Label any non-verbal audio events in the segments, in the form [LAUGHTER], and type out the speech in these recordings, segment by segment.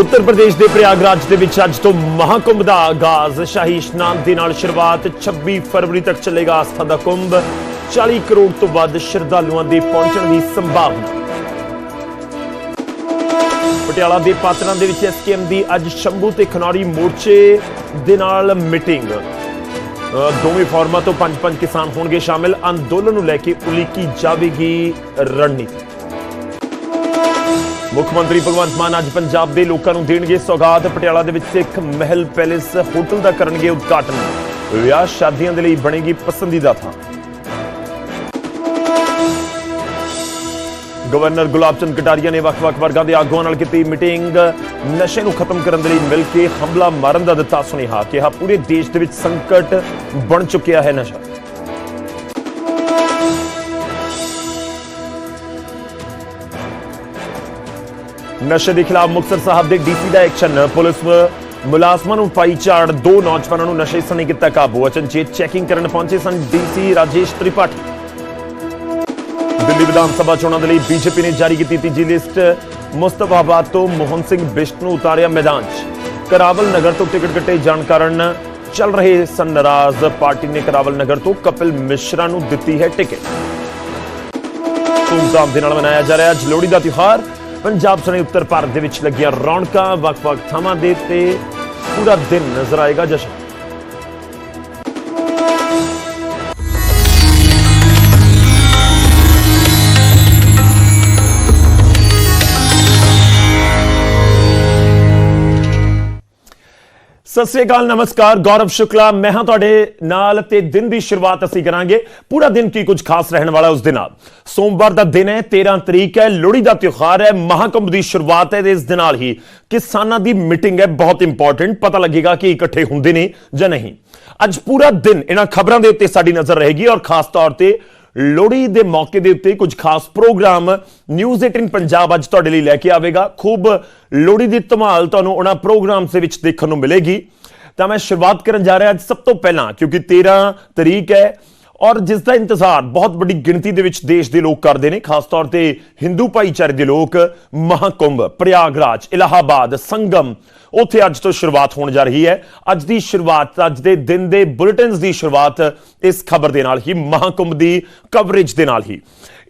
ਉੱਤਰ ਪ੍ਰਦੇਸ਼ ਦੇ ਪ੍ਰਯਾਗਰਾਜ ਦੇ ਵਿੱਚ ਅੱਜ ਤੋਂ ਮਹਾਕੁੰਭ ਦਾ ਆਗਾਜ਼। ਸ਼ਾਹੀ ਇਸ਼ਨਾਨ ਦੇ ਨਾਲ ਸ਼ੁਰੂਆਤ 26 ਫਰਵਰੀ ਤੱਕ ਚੱਲੇਗਾ ਆਸਥਾ ਦਾ ਕੁੰਭ। 40 ਕਰੋੜ ਤੋਂ ਵੱਧ ਸ਼ਰਧਾਲੂਆਂ ਦੇ ਪਹੁੰਚਣ ਦੀ ਸੰਭਾਵਨਾ। ਪਟਿਆਲਾ ਦੇ ਪਾਤਰਾਂ ਦੇ ਵਿੱਚ ਐਸਕੇਐਮ ਦੀ ਅੱਜ ਸ਼ੰਭੂ ਤੇ ਖਨੌਰੀ ਮੋਰਚੇ ਦੇ ਨਾਲ ਮੀਟਿੰਗ। ਦੋਵੇਂ ਫਾਰਮਾਂ ਤੋਂ ਪੰਜ ਪੰਜ ਕਿਸਾਨ ਹੋਣਗੇ ਸ਼ਾਮਿਲ। ਅੰਦੋਲਨ ਨੂੰ ਲੈ ਕੇ ਉਲੀਕੀ ਜਾਵੇਗੀ ਰਣਨੀਤੀ। ਮੁੱਖ ਮੰਤਰੀ ਭਗਵੰਤ ਮਾਨ ਅੱਜ ਪੰਜਾਬ ਦੇ ਲੋਕਾਂ ਨੂੰ ਦੇਣਗੇ ਸੌਗਾਤ। ਪਟਿਆਲਾ ਦੇ ਵਿੱਚ ਸਿੱਖ ਮਹਿਲ ਪੈਲੇਸ ਹੋਟਲ ਦਾ ਕਰਨਗੇ ਉਦਘਾਟਨ। ਵਿਆਹ ਸ਼ਾਦੀਆਂ ਦੇ ਲਈ ਬਣੇਗੀ ਪਸੰਦੀਦਾ ਥਾਂ। ਗਵਰਨਰ ਗੁਲਾਬ ਚੰਦ ਕਟਾਰੀਆ ਨੇ ਵੱਖ-ਵੱਖ ਵਰਗਾਂ ਦੇ ਆਗੂਆਂ ਨਾਲ ਕੀਤੀ ਮੀਟਿੰਗ। ਨਸ਼ੇ ਨੂੰ ਖਤਮ ਕਰਨ ਦੇ ਲਈ ਮਿਲ ਕੇ ਹਮਲਾ ਮਾਰਨ ਦਾ ਦਿੱਤਾ ਸੁਨੇਹਾ। ਕਿਹਾ, ਪੂਰੇ ਦੇਸ਼ ਦੇ ਵਿੱਚ ਸੰਕਟ ਬਣ ਚੁੱਕਿਆ ਹੈ ਨਸ਼ਾ। ਨਸ਼ੇ ਦੇ ਖਿਲਾਫ ਮੁਕਤਸਰ ਸਾਹਿਬ ਦੇ ਡੀਸੀ ਦਾ ਐਕਸ਼ਨ। ਪੁਲਿਸ ਮੁਲਾਜ਼ਮਾਂ ਨੂੰ ਪਾਈ ਝਾੜ ਦੋ ਨੌਜਵਾਨਾਂ ਨੂੰ ਨਸ਼ੇ ਸਣੇ ਕੀਤਾ ਕਾਬੂ। ਅਚਨਚੇਤ ਚੈਕਿੰਗ ਕਰਨ ਪਹੁੰਚੇ ਸਨ ਡੀਸੀ ਰਾਜੇਸ਼ ਤ੍ਰਿਪਾਠੀ। ਦਿੱਲੀ ਵਿਧਾਨ ਸਭਾ ਚੋਣਾਂ ਦੇ ਲਈ ਬੀਜੇਪੀ ਨੇ ਜਾਰੀ ਕੀਤੀ ਤੀਜੀ ਲਿਸਟ। ਮੁਸਤਫਾਬਾਦ ਤੋਂ ਮੋਹਨ ਸਿੰਘ ਬਿਸ਼ਟ ਨੂੰ ਉਤਾਰਿਆ ਮੈਦਾਨ 'ਚ। ਕਰਾਵਲ ਨਗਰ ਤੋਂ ਟਿਕਟ ਕੱਟੇ ਜਾਣ ਕਾਰਨ ਚੱਲ ਰਹੇ ਸਨ ਨਾਰਾਜ਼। ਪਾਰਟੀ ਨੇ ਕਰਾਵਲ ਨਗਰ ਤੋਂ ਕਪਿਲ ਮਿਸ਼ਰਾ ਨੂੰ ਦਿੱਤੀ ਹੈ ਟਿਕਟ। ਧੂਮਧਾਮ ਦੇ ਨਾਲ ਮਨਾਇਆ ਜਾ ਰਿਹਾ ਅੱਜ ਲੋਹੜੀ ਦਾ ਤਿਉਹਾਰ। ਪੰਜਾਬ ਸਣੇ ਉੱਤਰ ਭਾਰਤ ਦੇ ਵਿੱਚ ਲੱਗੀਆਂ ਰੌਣਕਾਂ, ਵੱਖ-ਵੱਖ ਥਾਵਾਂ ਦੇ ਤੇ ਪੂਰਾ ਦਿਨ ਨਜ਼ਰ ਆਏਗਾ। ਜਸ਼ਨ ਸਤਿ ਸ੍ਰੀ ਅਕਾਲ, ਨਮਸਕਾਰ, ਗੌਰਵ ਸ਼ੁਕਲਾ। ਮੈਂ ਹਾਂ ਤੁਹਾਡੇ ਨਾਲ ਤੇ ਦਿਨ ਦੀ ਸ਼ੁਰੂਆਤ ਅਸੀਂ ਕਰਾਂਗੇ। ਪੂਰਾ ਦਿਨ ਕੀ ਕੁਝ ਖਾਸ ਰਹਿਣ ਵਾਲਾ ਉਸ ਦੇ ਨਾਲ? ਸੋਮਵਾਰ ਦਾ ਦਿਨ ਹੈ 13 ਤਰੀਕ ਹੈ, ਲੋਹੜੀ ਦਾ ਤਿਉਹਾਰ ਹੈ, ਮਹਾਕੁੰਭ ਦੀ ਸ਼ੁਰੂਆਤ ਹੈ ਤੇ ਇਸ ਦੇ ਨਾਲ ਹੀ ਕਿਸਾਨਾਂ ਦੀ ਮੀਟਿੰਗ ਹੈ, ਬਹੁਤ ਇੰਪੋਰਟੈਂਟ ਪਤਾ ਲੱਗੇਗਾ ਕਿ ਇਕੱਠੇ ਹੁੰਦੇ ਨੇ ਜਾਂ ਨਹੀਂ। ਅੱਜ ਪੂਰਾ ਦਿਨ ਇਹਨਾਂ ਖਬਰਾਂ ਦੇ ਉੱਤੇ ਸਾਡੀ ਨਜ਼ਰ ਰਹੇਗੀ ਔਰ ਖਾਸ ਤੌਰ ਤੇ ਲੋਹੜੀ ਦੇ ਮੌਕੇ ਦੇ ਉੱਤੇ ਕੁਝ ਖਾਸ ਪ੍ਰੋਗਰਾਮ ਨਿਊਜ਼ 18 ਪੰਜਾਬ ਅੱਜ ਤੁਹਾਡੇ ਲਈ ਲੈ ਕੇ ਆਵੇਗਾ। ਖੂਬ ਲੋਹੜੀ ਦੀ ਧਮਾਲ ਤੁਹਾਨੂੰ ਉਹਨਾਂ ਪ੍ਰੋਗਰਾਮਸ ਦੇ ਵਿੱਚ ਦੇਖਣ ਨੂੰ ਮਿਲੇਗੀ। ਤਾਂ ਮੈਂ ਸ਼ੁਰੂਆਤ ਕਰਨ ਜਾ ਰਿਹਾ ਅੱਜ ਸਭ ਤੋਂ ਪਹਿਲਾਂ, ਕਿਉਂਕਿ 13 ਤਰੀਕ ਹੈ ਔਰ ਜਿਸ ਦਾ ਇੰਤਜ਼ਾਰ ਬਹੁਤ ਵੱਡੀ ਗਿਣਤੀ ਦੇ ਵਿੱਚ ਦੇਸ਼ ਦੇ ਲੋਕ ਕਰਦੇ ਨੇ, ਖਾਸ ਤੌਰ ਤੇ ਹਿੰਦੂ ਭਾਈਚਾਰੇ ਦੇ ਲੋਕ, ਮਹਾਕੁੰਭ, ਪ੍ਰਯਾਗਰਾਜ, ਇਲਾਹਾਬਾਦ, ਸੰਗਮ, ਉੱਥੇ ਅੱਜ ਤੋਂ ਸ਼ੁਰੂਆਤ ਹੋਣ ਜਾ ਰਹੀ ਹੈ। ਅੱਜ ਦੀ ਸ਼ੁਰੂਆਤ, ਅੱਜ ਦੇ ਦਿਨ ਦੇ ਬੁਲੇਟਿਨਸ ਦੀ ਸ਼ੁਰੂਆਤ ਇਸ ਖਬਰ ਦੇ ਨਾਲ ਹੀ, ਮਹਾਕੁੰਭ ਦੀ ਕਵਰੇਜ ਦੇ ਨਾਲ ਹੀ।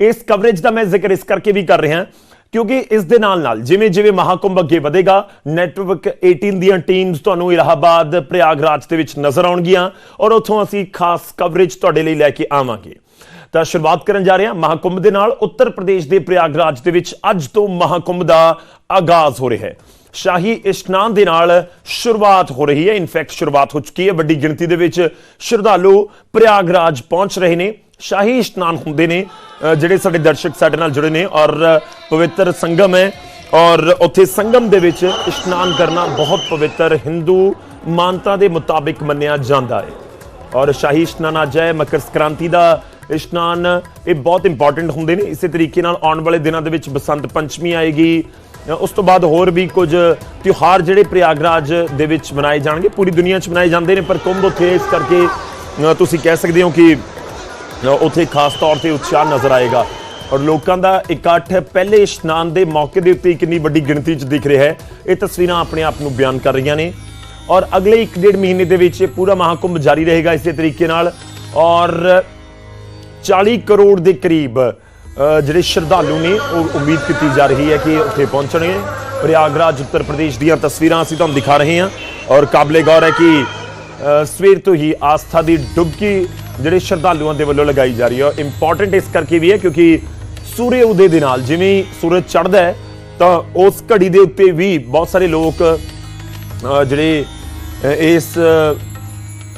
ਇਸ ਕਵਰੇਜ ਦਾ ਮੈਂ ਜ਼ਿਕਰ ਇਸ ਕਰਕੇ ਵੀ ਕਰ ਰਿਹਾ ਕਿਉਂਕਿ ਇਸ ਦੇ ਨਾਲ ਨਾਲ ਜਿਵੇਂ ਜਿਵੇਂ ਮਹਾਕੁੰਭ ਅੱਗੇ ਵਧੇਗਾ ਨੈਟਵਰਕ 18 ਦੀਆਂ ਟੀਮਸ ਤੁਹਾਨੂੰ ਇਲਾਹਾਬਾਦ, ਪ੍ਰਯਾਗਰਾਜ ਦੇ ਵਿੱਚ ਨਜ਼ਰ ਆਉਣਗੀਆਂ ਔਰ ਉੱਥੋਂ ਅਸੀਂ ਖਾਸ ਕਵਰੇਜ ਤੁਹਾਡੇ ਲਈ ਲੈ ਕੇ ਆਵਾਂਗੇ। ਤਾਂ ਸ਼ੁਰੂਆਤ ਕਰਨ ਜਾ ਰਹੇ ਹਾਂ ਮਹਾਕੁੰਭ ਦੇ ਨਾਲ, ਉੱਤਰ ਪ੍ਰਦੇਸ਼ ਦੇ ਪ੍ਰਯਾਗਰਾਜ ਦੇ ਵਿੱਚ ਅੱਜ ਤੋਂ ਮਹਾਕੁੰਭ ਦਾ ਆਗਾਜ਼ ਹੋ ਰਿਹਾ ਹੈ। ਸ਼ਾਹੀ ਇਸ਼ਨਾਨ ਦੇ ਨਾਲ ਸ਼ੁਰੂਆਤ ਹੋ ਰਹੀ ਹੈ ਇਨਫੈਕਟ ਸ਼ੁਰੂਆਤ ਹੋ ਚੁੱਕੀ ਹੈ, ਵੱਡੀ ਗਿਣਤੀ ਦੇ ਵਿੱਚ ਸ਼ਰਧਾਲੂ ਪ੍ਰਯਾਗਰਾਜ ਪਹੁੰਚ ਰਹੇ ਨੇ। ਸ਼ਾਹੀ ਇਸ਼ਨਾਨ ਹੁੰਦੇ ਨੇ ਜਿਹੜੇ ਸਾਡੇ ਦਰਸ਼ਕ ਸਾਡੇ ਨਾਲ ਜੁੜੇ ਨੇ ਔਰ ਪਵਿੱਤਰ ਸੰਗਮ ਹੈ ਔਰ ਉੱਥੇ ਸੰਗਮ ਦੇ ਵਿੱਚ ਇਸ਼ਨਾਨ ਕਰਨਾ ਬਹੁਤ ਪਵਿੱਤਰ ਹਿੰਦੂ ਮਾਨਤਾ ਦੇ ਮੁਤਾਬਿਕ ਮੰਨਿਆ ਜਾਂਦਾ ਹੈ। ਔਰ ਸ਼ਾਹੀ ਇਸ਼ਨਾਨ ਅੱਜ ਹੈ, ਮਕਰ ਸੰਕ੍ਰਾਂਤੀ ਦਾ ਇਸ਼ਨਾਨ, ਇਹ ਬਹੁਤ ਇੰਪੋਰਟੈਂਟ ਹੁੰਦੇ ਨੇ। ਇਸੇ ਤਰੀਕੇ ਨਾਲ ਆਉਣ ਵਾਲੇ ਦਿਨਾਂ ਦੇ ਵਿੱਚ ਬਸੰਤ ਪੰਚਮੀ ਆਏਗੀ। ਉਸ ਤੋਂ ਬਾਅਦ ਹੋਰ ਵੀ ਕੁਝ ਤਿਉਹਾਰ ਜਿਹੜੇ ਪ੍ਰਯਾਗਰਾਜ ਦੇ ਵਿੱਚ ਮਨਾਏ ਜਾਣਗੇ, ਪੂਰੀ ਦੁਨੀਆ 'ਚ ਮਨਾਏ ਜਾਂਦੇ ਨੇ, ਪਰ ਕੁੰਭ ਉੱਥੇ ਇਸ ਕਰਕੇ ਤੁਸੀਂ ਕਹਿ ਸਕਦੇ ਹੋ ਕਿ ਉੱਥੇ ਖਾਸ ਤੌਰ ਤੇ ਉਤਸ਼ਾਹ ਨਜ਼ਰ ਆਏਗਾ। ਔਰ ਲੋਕਾਂ ਦਾ ਇਕੱਠ ਪਹਿਲੇ ਇਸ਼ਨਾਨ ਦੇ ਮੌਕੇ ਦੇ ਉੱਤੇ ਕਿੰਨੀ ਵੱਡੀ ਗਿਣਤੀ 'ਚ ਦਿਖ ਰਿਹਾ ਹੈ, ਇਹ ਤਸਵੀਰਾਂ ਆਪਣੇ ਆਪ ਨੂੰ ਬਿਆਨ ਕਰ ਰਹੀਆਂ ਨੇ। ਔਰ ਅਗਲੇ 1.5 ਮਹੀਨੇ ਦੇ ਵਿੱਚ ਇਹ ਪੂਰਾ ਮਹਾਕੁੰਭ ਜਾਰੀ ਰਹੇਗਾ ਇਸੇ ਤਰੀਕੇ ਨਾਲ। ਔਰ 40 ਕਰੋੜ ਦੇ ਕਰੀਬ ਜਿਹੜੇ ਸ਼ਰਧਾਲੂ ਨੇ, ਉਹ ਉਮੀਦ ਕੀਤੀ ਜਾ ਰਹੀ ਹੈ ਕਿ ਉੱਥੇ ਪਹੁੰਚਣਗੇ। ਪ੍ਰਯਾਗਰਾਜ, ਉੱਤਰ ਪ੍ਰਦੇਸ਼ ਦੀਆਂ ਤਸਵੀਰਾਂ ਅਸੀਂ ਤੁਹਾਨੂੰ ਦਿਖਾ ਰਹੇ ਹਾਂ। ਔਰ ਕਾਬਲੇ ਗੌਰ ਹੈ ਕਿ ਸਵੇਰ ਤੋਂ ਹੀ ਆਸਥਾ ਦੀ ਡੁਬਕੀ ਜਿਹੜੇ ਸ਼ਰਧਾਲੂਆਂ ਦੇ ਵੱਲੋਂ ਲਗਾਈ ਜਾ ਰਹੀ ਹੈ ਇੰਪੋਰਟੈਂਟ ਇਸ ਕਰਕੇ ਵੀ ਹੈ ਕਿਉਂਕਿ ਸੂਰਜ ਉਦੇ ਦੇ ਨਾਲ ਜਿਵੇਂ ਸੂਰਜ ਚੜ੍ਹਦਾ ਹੈ, ਤਾਂ ਉਸ ਘੜੀ ਦੇ ਉੱਤੇ ਵੀ ਬਹੁਤ ਸਾਰੇ ਲੋਕ ਜਿਹੜੇ ਇਸ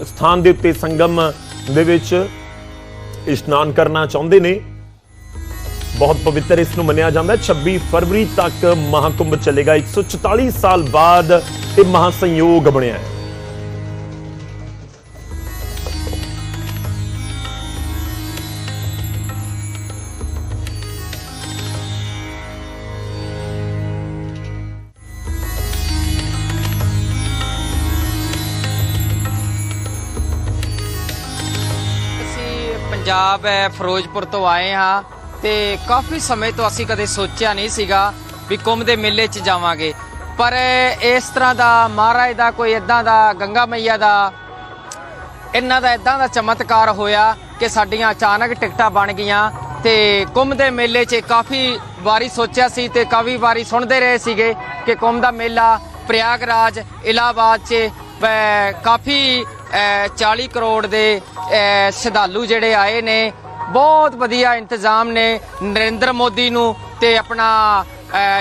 ਸਥਾਨ ਦੇ ਉੱਤੇ ਸੰਗਮ ਦੇ ਵਿੱਚ ਇਸ਼ਨਾਨ ਕਰਨਾ ਚਾਹੁੰਦੇ ਨੇ। ਬਹੁਤ ਪਵਿੱਤਰ ਇਸ ਨੂੰ ਮੰਨਿਆ ਜਾਂਦਾ ਹੈ। 26 ਫਰਵਰੀ ਤੱਕ ਮਹਾਕੁੰਭ ਚੱਲੇਗਾ। 144 ਸਾਲ ਬਾਅਦ ਇਹ ਮਹਾਸੰਯੋਗ ਬਣਿਆ ਹੈ। ਪੰਜਾਬ ਹੈ ਫਿਰੋਜ਼ਪੁਰ ਤੋਂ ਆਏ ਹਾਂ ਤੇ ਕਾਫੀ ਸਮੇਂ ਤੋਂ ਅਸੀਂ ਕਦੇ ਸੋਚਿਆ ਨਹੀਂ ਸੀਗਾ ਵੀ ਕੁੰਭ ਦੇ ਮੇਲੇ 'ਚ ਜਾਵਾਂਗੇ। ਪਰ ਇਸ ਤਰ੍ਹਾਂ ਦਾ ਮਹਾਰਾਜ ਦਾ ਕੋਈ ਇਦਾਂ ਦਾ ਗੰਗਾ ਮਈਆ ਦਾ, ਇਹਨਾਂ ਦਾ ਇਦਾਂ ਦਾ ਚਮਤਕਾਰ ਹੋਇਆ ਕਿ ਸਾਡੀਆਂ ਅਚਾਨਕ ਟਿਕਟਾਂ ਬਣ ਗਈਆਂ ਤੇ ਕੁੰਭ ਦੇ ਮੇਲੇ 'ਚ ਕਾਫੀ ਵਾਰੀ ਸੋਚਿਆ ਸੀ ਤੇ ਕਾਫੀ ਵਾਰੀ ਸੁਣਦੇ ਰਹੇ ਸੀਗੇ ਕਿ ਕੁੰਭ ਦਾ ਮੇਲਾ ਪ੍ਰਯਾਗਰਾਜ, ਇਲਾਹਾਬਾਦ 'ਚ ਕਾਫੀ 40 ਕਰੋੜ ਦੇ ਅਹ, ਸ਼ਰਧਾਲੂ ਜਿਹੜੇ ਆਏ ਨੇ ਬਹੁਤ ਵਧੀਆ ਇੰਤਜ਼ਾਮ ਨੇ। ਨਰਿੰਦਰ ਮੋਦੀ ਨੂੰ ਤੇ ਆਪਣਾ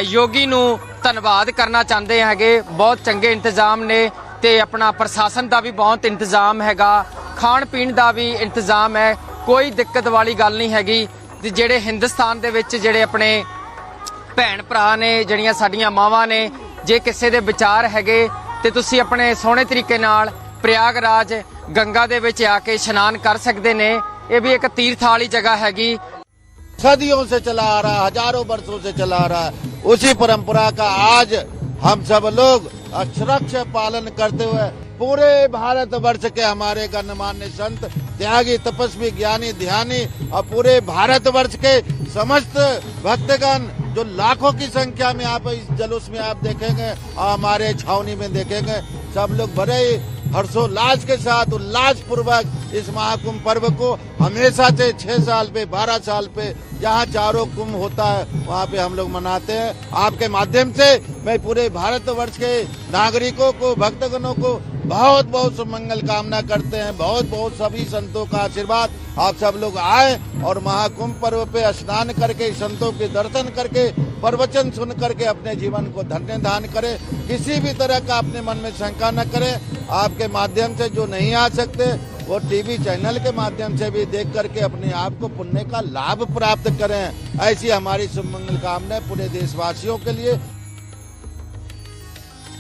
ਯੋਗੀ ਨੂੰ ਧੰਨਵਾਦ ਕਰਨਾ ਚਾਹੁੰਦੇ ਹੈਗੇ। ਬਹੁਤ ਚੰਗੇ ਇੰਤਜ਼ਾਮ ਨੇ ਤੇ ਆਪਣਾ ਪ੍ਰਸ਼ਾਸਨ ਦਾ ਵੀ ਬਹੁਤ ਇੰਤਜ਼ਾਮ ਹੈਗਾ। ਖਾਣ ਪੀਣ ਦਾ ਵੀ ਇੰਤਜ਼ਾਮ ਹੈ। ਕੋਈ ਦਿੱਕਤ ਵਾਲੀ ਗੱਲ ਨਹੀਂ ਹੈਗੀ। ਤੇ ਜਿਹੜੇ ਹਿੰਦੁਸਤਾਨ ਦੇ ਵਿੱਚ ਜਿਹੜੇ ਆਪਣੇ ਭੈਣ ਭਰਾ ਨੇ ਜਿਹੜੀਆਂ ਸਾਡੀਆਂ ਮਾਵਾਂ ਨੇ ਜੇ ਕਿਸੇ ਦੇ ਵਿਚਾਰ ਹੈਗੇ ਤੇ ਤੁਸੀਂ ਆਪਣੇ ਸੋਹਣੇ ਤਰੀਕੇ ਨਾਲ ਪ੍ਰਯਾਗਰਾਜ ਗੰਗਾ ਦੇ ਵਿੱਚ ਆ ਕੇ ਇਸ਼ਨਾਨ ਕਰ ਸਕਦੇ ਨੇ ਇਹ ਵੀ ਇੱਕ ਤੀਰਥ ਵਾਲੀ ਜਗ੍ਹਾ ਹੈਗੀ सदियों से चला आ रहा हजारों वर्षों से चला आ रहा है उसी परंपरा का आज हम सब लोग अक्षरक्ष पालन करते हुए पूरे भारत वर्ष के हमारे गणमान्य संत त्यागी तपस्वी ज्ञानी ध्यानी और पूरे भारत वर्ष के समस्त भक्तगण जो लाखों की संख्या में आप इस जुलूस में आप देखेंगे और हमारे छावनी में देखेंगे सब लोग बड़े ही हर्षोल्लास के साथ उल्लास पूर्वक इस महाकुंभ पर्व को हमेशा से छह साल पे, बारह साल पे जहाँ चारों कुंभ होता है, वहाँ पे हम लोग मनाते हैं। आपके माध्यम से मैं पूरे भारत वर्ष के नागरिकों को, भक्तगणों को बहुत बहुत मंगल कामना करते हैं। बहुत बहुत सभी संतों का आशीर्वाद। आप सब लोग आए और महाकुंभ पर्व पे स्नान करके, संतों के दर्शन करके, प्रवचन सुन करके अपने जीवन को धन्य दान करें। किसी भी तरह का अपने मन में शंका न करें। आपके माध्यम से जो नहीं आ सकते, वो टीवी चैनल के माध्यम से भी देख करके अपने आप को पुण्य का लाभ प्राप्त करें। ऐसी हमारी सुमंगल कामना पूरे देशवासियों के लिए।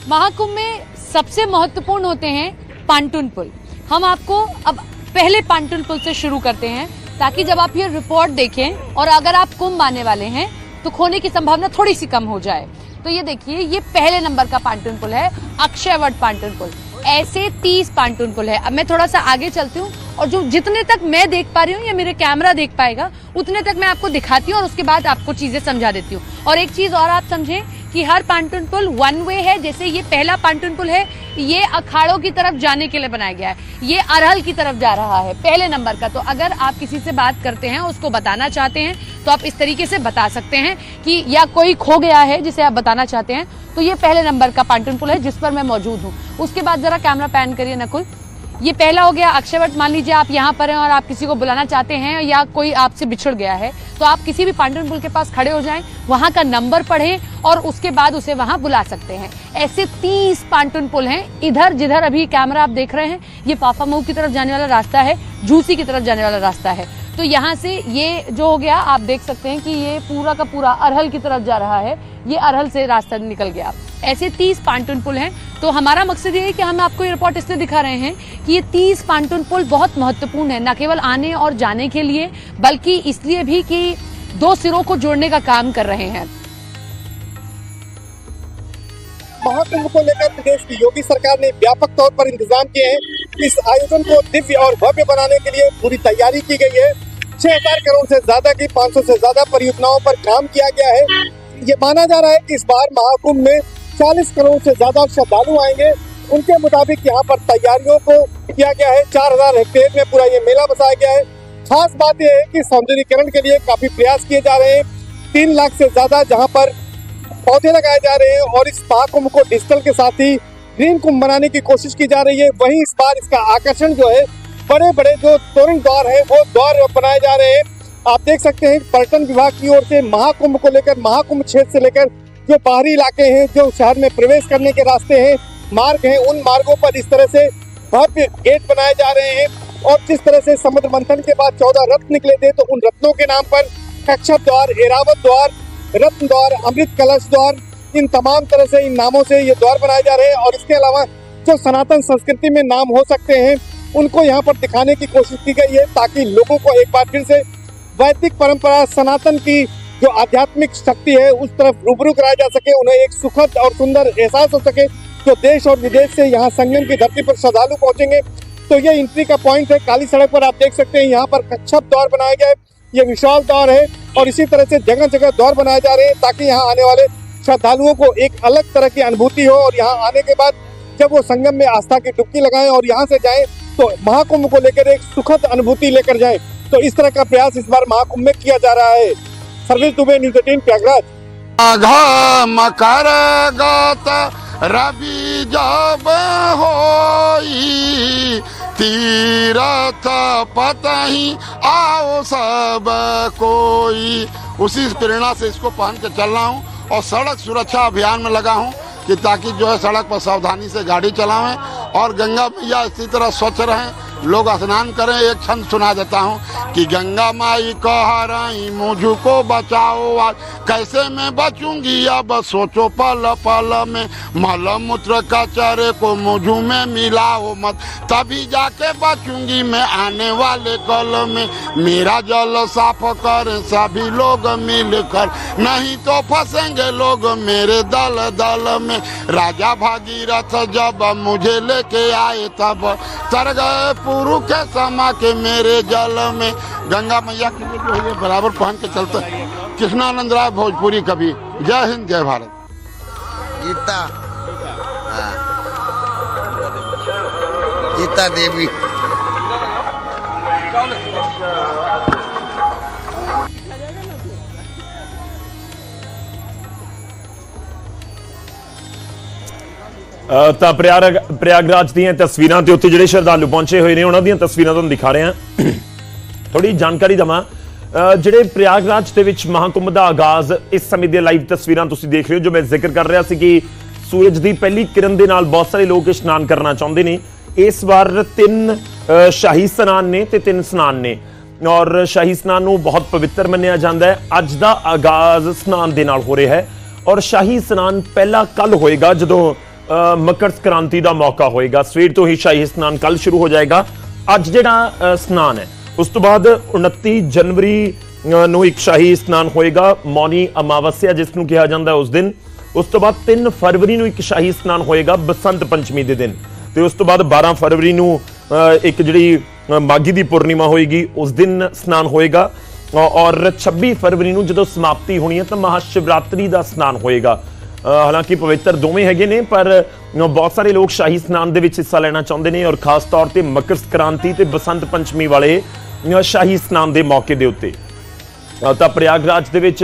महाकुंभ में सबसे महत्वपूर्ण होते हैं पांटुन पुल हम आपको अब पहले पांटुन पुल से शुरू करते हैं, ताकि जब आप ये रिपोर्ट देखें और अगर आप कुंभ आने वाले हैं तो खोने की संभावना थोड़ी सी कम हो जाए। तो ये देखिए, ये पहले नंबर का पांटुन पुल है, अक्षयवट पांटुन पुल। ऐसे तीस पांटुन पुल है। अब मैं थोड़ा सा आगे चलती हूँ, और जो जितने तक मैं देख पा रही हूँ, या मेरे कैमरा देख पाएगा, उतने तक मैं आपको दिखाती हूँ और उसके बाद आपको चीज़ें समझा देती हूँ। और एक चीज़ और आप समझें कि हर पांटुन पुल वन वे है, जैसे ये पहला पांटुन पुल है, ये अखाड़ों की तरफ़ जाने के लिए बनाया गया है। ये अरहल की तरफ़ जा रहा है, पहले नंबर का। तो अगर आप किसी से बात करते हैं, उसको बताना चाहते हैं तो आप इस तरीके से बता सकते हैं कि या कोई खो गया है जिसे आप बताना चाहते हैं तो ये पहले नंबर का पांटुन पुल है, जिस पर मैं मौजूद हूँ। उसके बाद जरा कैमरा पैन करिए नकुल। ये पहला हो गया। अक्षयवट मान लीजिए आप यहाँ पर हैं और आप किसी को बुलाना चाहते हैं या कोई आपसे बिछड़ गया है तो आप किसी भी पांडुन पुल के पास खड़े हो जाएँ, वहाँ का नंबर पढ़ें और उसके बाद उसे वहाँ बुला सकते हैं। ऐसे तीस पांटुन पुल हैं इधर जिधर अभी कैमरा आप देख रहे हैं, ये पाफामऊ की तरफ़ जाने वाला रास्ता है, झूसी की तरफ़ जाने वाला रास्ता है। तो यहाँ से ये जो हो गया, आप देख सकते हैं कि ये पूरा का पूरा अरहल की तरफ़ जा रहा है, ये अरहल से रास्ता निकल गया। ऐसे तीस पांटुन पुल हैं। तो हमारा मकसद ये है कि हम आपको ये रिपोर्ट इसलिए दिखा रहे हैं कि ये तीस पांटुन पुल बहुत महत्वपूर्ण है, न केवल आने और जाने के लिए, बल्कि इसलिए भी कि दो सिरों को जोड़ने का काम कर रहे हैं। महाकुंभ को लेकर प्रदेश की योगी सरकार ने व्यापक तौर पर इंतज़ाम किए हैं इस आयोजन को दिव्य और भव्य बनाने के लिए पूरी तैयारी की गई है। छह हज़ार करोड़ से ज़्यादा की 500 से ज़्यादा परियोजनाओं पर काम किया गया है। ये माना जा रहा है कि इस बार महाकुंभ में 40 करोड़ से ज़्यादा श्रद्धालु आएँगे। उनके मुताबिक यहाँ पर तैयारियों को किया गया है। चार हज़ार हेक्टेयर में पूरा ये मेला बसाया गया है। खास बात यह है कि सौंदर्यीकरण के लिए काफ़ी प्रयास किए जा रहे हैं। तीन लाख से ज़्यादा जहाँ पर पौधे लगाए जा रहे हैं और इस महाकुंभ को डिजिटल के साथ ही ग्रीन कुंभ बनाने की कोशिश की जा रही है। वहीं इस बार इसका आकर्षण जो है बड़े बड़े जो तोरण द्वार है, वो द्वार बनाए जा रहे हैं। आप देख सकते हैं, पर्यटन विभाग की ओर से महाकुंभ को लेकर, महाकुंभ क्षेत्र से लेकर जो बाहरी इलाके हैं, जो शहर में प्रवेश करने के रास्ते हैं, मार्ग हैं, उन मार्गों पर इस तरह से भव्य गेट बनाए जा रहे हैं। और जिस तरह से समुद्र मंथन के बाद चौदह रत्न निकले थे तो उन रत्नों के नाम पर कच्छप द्वार, एरावत द्वार, रत्न द्वार, अमृत कलश द्वार, इन तमाम तरह से इन नामों से ये द्वार बनाए जा रहे हैं। और इसके अलावा जो सनातन संस्कृति में नाम हो सकते हैं, उनको यहाँ पर दिखाने की कोशिश की गई है, ताकि लोगों को एक बार फिर से वैदिक परंपरा सनातन की जो आध्यात्मिक शक्ति है, उस तरफ़ रूबरू कराया जा सके, उन्हें एक सुखद और सुंदर एहसास हो सके, जो देश और विदेश से यहाँ संगम की धरती पर श्रद्धालु पहुँचेंगे। तो ये एंट्री का पॉइंट है, काली सड़क पर आप देख सकते हैं, यहाँ पर कच्छप द्वार बनाया गया है। ये विशाल द्वार है और इसी तरह से जगह जगह द्वार बनाए जा रहे हैं, ताकि यहाँ आने वाले श्रद्धालुओं को एक अलग तरह की अनुभूति हो और यहाँ आने के बाद जब वो संगम में आस्था की डुबकी लगाएँ और यहाँ से जाएँ तो महाकुंभ को लेकर एक सुखद अनुभूति लेकर जाएँ। तो इस तरह का प्रयास इस बार महाकुंभ में किया जा रहा है। Sarvesh Dubey news eighteen Prayagraj. घ मकर गत, रवि जब होई, तीरथ पतही आओ सब कोई। उसी प्रेरणा से इसको पहन के चल रहा हूँ और सड़क सुरक्षा अभियान में लगा हूँ कि ताकि जो है सड़क पर सावधानी से गाड़ी चलावें और गंगा मैया इसी तरह स्वच्छ रहें। लोग स्नान करें, एक छंद सुना देता हूँ कि गंगा माई कह रही मुझको बचाओ आज। कैसे मैं बचूँगी? अब सोचो पल पल में मल मूत्र कचरे को मुझू में मिलाओ मत। तभी जाके बचूँगी मैं आने वाले कल में। मेरा जल साफ़ कर, सभी लोग मिलकर। नहीं तो फंसेंगे लोग मेरे दल दल में। राजा भागीरथ जब मुझे लेके आए, तब तर गए पुरु के समा के मेरे जल में? गंगा मैया के लिए जो है बराबर पहन के चलते कृष्णानंद राय भोजपुरी कवि। जय हिंद, जय भारत। गीता। हाँ। गीता देवी। ਤਾਂ ਪ੍ਰਯਾਗ, ਪ੍ਰਯਾਗਰਾਜ ਦੀਆਂ ਤਸਵੀਰਾਂ ਤੇ ਉੱਥੇ ਜਿਹੜੇ ਸ਼ਰਧਾਲੂ ਪਹੁੰਚੇ ਹੋਏ ਨੇ, ਉਹਨਾਂ ਦੀਆਂ ਤਸਵੀਰਾਂ ਤੁਹਾਨੂੰ ਦਿਖਾ ਰਹੇ ਹਾਂ। [CLEARS THROAT] ਥੋੜੀ ਜਾਣਕਾਰੀ ਦਵਾਂ। ਜਿਹੜੇ ਪ੍ਰਯਾਗਰਾਜ ਦੇ ਵਿੱਚ ਮਹਾਕੁੰਭ ਦਾ ਆਗਾਜ਼, ਇਸ ਸਮੇਂ ਦੀਆਂ ਲਾਈਵ ਤਸਵੀਰਾਂ ਤੁਸੀਂ ਦੇਖ ਰਹੇ ਹੋ, ਜੋ ਮੈਂ ਜ਼ਿਕਰ ਕਰ ਰਿਹਾ ਸੀ ਕਿ ਸੂਰਜ ਦੀ ਪਹਿਲੀ ਕਿਰਨ ਦੇ ਨਾਲ ਬਹੁਤ ਸਾਰੇ ਲੋਕ ਇਸ਼ਨਾਨ ਕਰਨਾ ਚਾਹੁੰਦੇ ਨੇ। ਇਸ ਵਾਰ ਤਿੰਨ ਸ਼ਾਹੀ ਇਸ਼ਨਾਨ ਨੇ ਤੇ ਤਿੰਨ ਇਸ਼ਨਾਨ ਨੇ। ਔਰ ਸ਼ਾਹੀ ਇਸ਼ਨਾਨ ਨੂੰ ਬਹੁਤ ਪਵਿੱਤਰ ਮੰਨਿਆ ਜਾਂਦਾ ਹੈ। ਅੱਜ ਦਾ ਆਗਾਜ਼ ਇਸ਼ਨਾਨ ਦੇ ਨਾਲ ਹੋ ਰਿਹਾ ਹੈ। ਔਰ ਸ਼ਾਹੀ ਇਸ਼ਨਾਨ ਪਹਿਲਾ ਕੱਲ ਹੋਏਗਾ, ਜਦੋਂ ਮਕਰ ਸੰਕ੍ਰਾਂਤੀ ਦਾ ਮੌਕਾ ਹੋਏਗਾ। ਸਵੇਰ ਤੋਂ ਹੀ ਸ਼ਾਹੀ ਇਸ਼ਨਾਨ ਕੱਲ ਸ਼ੁਰੂ ਹੋ ਜਾਏਗਾ। ਅੱਜ ਜਿਹੜਾ ਅ, ਇਸ਼ਨਾਨ ਹੈ ਉਸ ਤੋਂ ਬਾਅਦ 29 ਜਨਵਰੀ ਨੂੰ ਇੱਕ ਸ਼ਾਹੀ ਇਸ਼ਨਾਨ ਹੋਏਗਾ। ਮੌਨੀ ਅਮਾਵਸਿਆ ਜਿਸ ਨੂੰ ਕਿਹਾ ਜਾਂਦਾ ਉਸ ਦਿਨ। ਉਸ ਤੋਂ ਬਾਅਦ 3 ਫਰਵਰੀ ਨੂੰ ਇੱਕ ਸ਼ਾਹੀ ਇਸ਼ਨਾਨ ਹੋਏਗਾ ਬਸੰਤ ਪੰਚਮੀ ਦੇ ਦਿਨ। ਤੇ ਉਸ ਤੋਂ ਬਾਅਦ 12 ਫਰਵਰੀ ਨੂੰ ਇੱਕ ਜਿਹੜੀ ਅ, ਦੀ ਪੂਰਨਿਮਾ ਹੋਏਗੀ ਉਸ ਦਿਨ ਇਸ਼ਨਾਨ ਹੋਏਗਾ। ਔਰ 26 ਫਰਵਰੀ ਨੂੰ ਜਦੋਂ ਸਮਾਪਤੀ ਹੋਣੀ ਹੈ ਤਾਂ ਮਹਾਸ਼ਿਵਰਾਤਰੀ ਦਾ ਇਸ਼ਨਾਨ ਹੋਏਗਾ। ਹਾਲਾਂਕਿ ਪਵਿੱਤਰ ਦੋਵੇਂ ਹੈਗੇ ਨੇ, ਪਰ ਬਹੁਤ ਸਾਰੇ ਲੋਕ ਸ਼ਾਹੀ ਇਸ਼ਨਾਨ ਦੇ ਵਿੱਚ ਹਿੱਸਾ ਲੈਣਾ ਚਾਹੁੰਦੇ ਨੇ ਔਰ ਖਾਸ ਤੌਰ ਤੇ ਮਕਰ ਸੰਕ੍ਰਾਂਤੀ ਤੇ ਬਸੰਤ ਪੰਚਮੀ ਵਾਲੇ ਸ਼ਾਹੀ ਇਸ਼ਨਾਨ ਦੇ ਮੌਕੇ ਦੇ ਉੱਤੇ। ਤਾਂ ਪ੍ਰਯਾਗਰਾਜ ਦੇ ਵਿੱਚ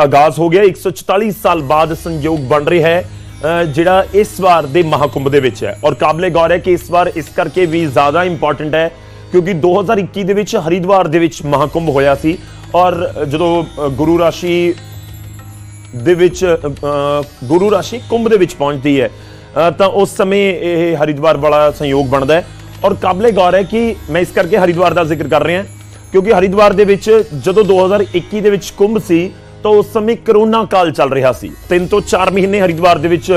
ਆਗਾਜ਼ ਹੋ ਗਿਆ। 144 ਸਾਲ ਬਾਅਦ ਸੰਯੋਗ ਬਣ ਰਿਹਾ ਹੈ ਜਿਹੜਾ ਇਸ ਵਾਰ ਦੇ ਮਹਾਕੁੰਭ ਦੇ ਵਿੱਚ ਹੈ। ਔਰ ਕਾਬਲੇ ਗੌਰ ਹੈ ਕਿ ਇਸ ਵਾਰ ਇਸ ਕਰਕੇ ਵੀ ਜ਼ਿਆਦਾ ਇੰਪੋਰਟੈਂਟ ਹੈ, ਕਿਉਂਕਿ 2021 ਦੇ ਵਿੱਚ ਹਰਿਦੁਆਰ ਦੇ ਵਿੱਚ ਮਹਾਕੁੰਭ ਹੋਇਆ ਸੀ। ਔਰ ਜਦੋਂ ਗੁਰੂ ਰਾਸ਼ੀ ਦੇ ਵਿੱਚ ਗੁਰੂ ਰਾਸ਼ੀ ਕੁੰਭ ਦੇ ਵਿੱਚ ਪਹੁੰਚਦੀ ਹੈ। ਤਾਂ ਉਸ ਸਮੇਂ ਇਹ ਹਰਿਦੁਆਰ ਵਾਲਾ ਸੰਯੋਗ ਬਣਦਾ ਹੈ। ਔਰ ਕਾਬਲੇ ਗੌਰ ਹੈ ਕਿ ਮੈਂ ਇਸ ਕਰਕੇ ਹਰਿਦੁਆਰ ਦਾ ਜ਼ਿਕਰ ਕਰ ਰਿਹਾ ਕਿਉਂਕਿ ਹਰਿਦੁਆਰ ਦੇ ਵਿੱਚ ਜਦੋਂ 2021 ਦੇ ਵਿੱਚ ਕੁੰਭ ਸੀ, ਤਾਂ ਉਸ ਸਮੇਂ ਕਰੋਨਾ ਕਾਲ ਚੱਲ ਰਿਹਾ ਸੀ। 3 ਤੋਂ 4 ਮਹੀਨੇ ਹਰਿਦੁਆਰ ਦੇ ਵਿੱਚ